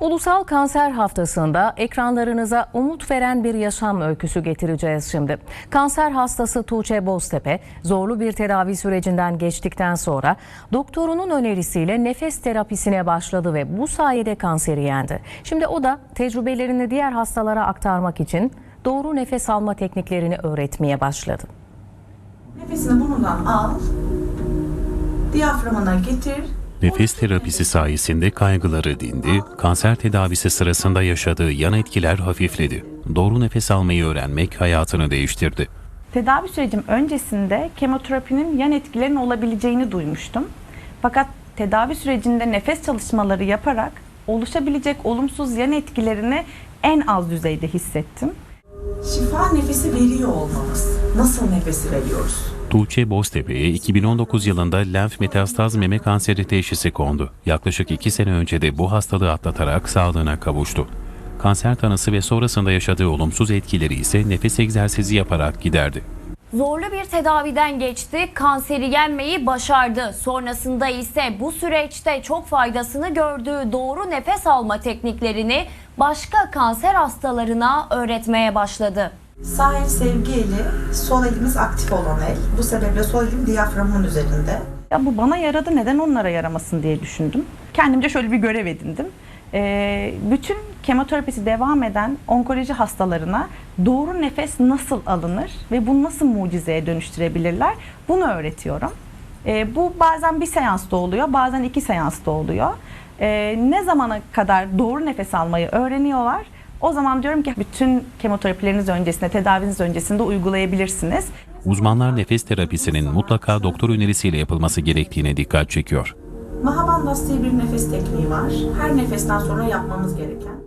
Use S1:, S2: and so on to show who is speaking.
S1: Ulusal Kanser Haftası'nda ekranlarınıza umut veren bir yaşam öyküsü getireceğiz şimdi. Kanser hastası Tuğçe Boztepe zorlu bir tedavi sürecinden geçtikten sonra doktorunun önerisiyle nefes terapisine başladı ve bu sayede kanseri yendi. Şimdi o da tecrübelerini diğer hastalara aktarmak için doğru nefes alma tekniklerini öğretmeye başladı.
S2: Nefesini burnundan al. Diyaframına getir.
S3: Nefes terapisi sayesinde kaygıları dindi, kanser tedavisi sırasında yaşadığı yan etkiler hafifledi. Doğru nefes almayı öğrenmek hayatını değiştirdi.
S4: Tedavi sürecim öncesinde kemoterapinin yan etkilerinin olabileceğini duymuştum. Fakat tedavi sürecinde nefes çalışmaları yaparak oluşabilecek olumsuz yan etkilerini en az düzeyde hissettim.
S2: Nefesi veriyor olmamız. Nasıl nefesi veriyoruz?
S3: Tuğçe Boztepe'ye 2019 yılında lenf metastaz meme kanseri teşhisi kondu. Yaklaşık 2 sene önce de bu hastalığı atlatarak sağlığına kavuştu. Kanser tanısı ve sonrasında yaşadığı olumsuz etkileri ise nefes egzersizi yaparak giderdi.
S5: Zorlu bir tedaviden geçti, kanseri yenmeyi başardı. Sonrasında ise bu süreçte çok faydasını gördüğü doğru nefes alma tekniklerini başka kanser hastalarına öğretmeye başladı.
S2: Sağ el sevgi eli, sol elimiz aktif olan el. Bu sebeple sol elim diyaframın üzerinde.
S4: Ya bu bana yaradı neden onlara yaramasın diye düşündüm. Kendimce şöyle bir görev edindim. Ee, bütün kemoterapisi devam eden onkoloji hastalarına doğru nefes nasıl alınır ve bunu nasıl mucizeye dönüştürebilirler bunu öğretiyorum. Ee, bu bazen bir seansta oluyor, bazen iki seansta oluyor. Ee, ne zamana kadar doğru nefes almayı öğreniyorlar, o zaman diyorum ki bütün kemoterapileriniz öncesinde, tedaviniz öncesinde uygulayabilirsiniz.
S3: Uzmanlar nefes terapisinin mutlaka doktor önerisiyle yapılması gerektiğine dikkat çekiyor.
S2: Mahabandas diye bir nefes tekniği var. Her nefesten sonra yapmamız gereken.